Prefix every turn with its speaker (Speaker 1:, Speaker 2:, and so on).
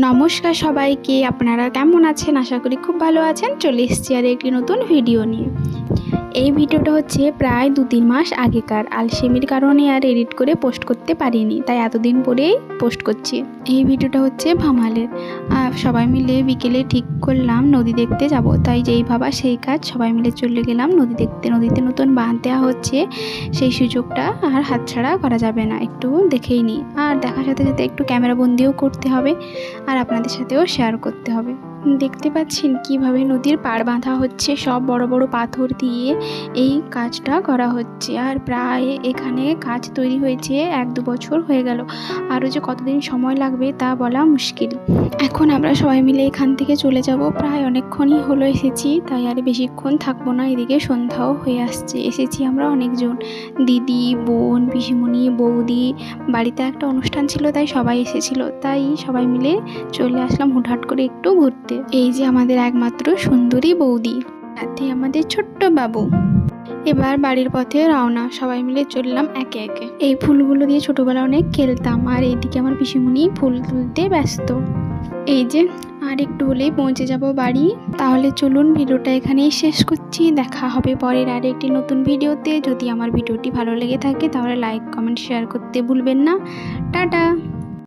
Speaker 1: নমস্কার সবাইকে, আপনারা কেমন আছেন? আশা করি খুব ভালো আছেন। চলে এসছি আর একটি নতুন ভিডিও নিয়ে। এই ভিডিওটা হচ্ছে প্রায় দু তিন মাস আগেকার। আলসেমির কারণে আর এডিট করে পোস্ট করতে পারিনি, তাই এতদিন পরেই পোস্ট করছি। এই ভিডিওটা হচ্ছে ভামালের। আর সবাই মিলে বিকেলে ঠিক করলাম নদী দেখতে যাব, তাই যেই ভাবা সেই কাজ সবাই মিলে চলে গেলাম নদী দেখতে। নদীতে নতুন বাঁধ দেওয়া হচ্ছে, সেই সুযোগটা আর হাতছাড়া করা যাবে না, একটু দেখেই নিই। আর দেখার সাথে সাথে একটু ক্যামেরা বন্দিও করতে হবে, আর আপনাদের সাথেও শেয়ার করতে হবে। দেখতে পাচ্ছেন কীভাবে নদীর পাড় বাঁধা হচ্ছে, সব বড় বড় পাথর দিয়ে এই কাজটা করা হচ্ছে। আর প্রায় এখানে কাজ তৈরি হয়েছে, এক দু বছর হয়ে গেল। আরও যে কতদিন সময় লাগবে তা বলা মুশকিল। এখন আমরা সবাই মিলে এখান থেকে চলে যাব। প্রায় অনেকক্ষণই হলো এসেছি, তাই আর বেশিক্ষণ থাকব না। এদিকে সন্ধ্যাও হয়ে আসছে। এসেছি আমরা অনেকজন। দিদি, বোন, পিসিমণি, বৌদি। বাড়িতে একটা অনুষ্ঠান ছিল, তাই সবাই এসেছিল। তাই সবাই মিলে চলে আসলাম হুটহাট করে একটু ঘুরতে। এই যে আমাদের একমাত্র সুন্দরী বৌদি সাথে আমাদের ছোট্ট বাবু। এবার বাড়ির পথে রওনা, সবাই মিলে চললাম একে একে। এই ফুলগুলো দিয়ে ছোটবেলা অনেক খেলতাম, আর এইদিকে আমার পিসিমণি ফুল তুলতে ব্যস্ত। এই যে, আর একটু হলেই পৌঁছে যাব বাড়ি। তাহলে চলুন, ভিডিওটা এখানেই শেষ করছি। দেখা হবে পরের আর একটি নতুন ভিডিওতে। যদি আমার ভিডিওটি ভালো লেগে থাকে, তাহলে লাইক কমেন্ট শেয়ার করতে ভুলবেন না। টাটা!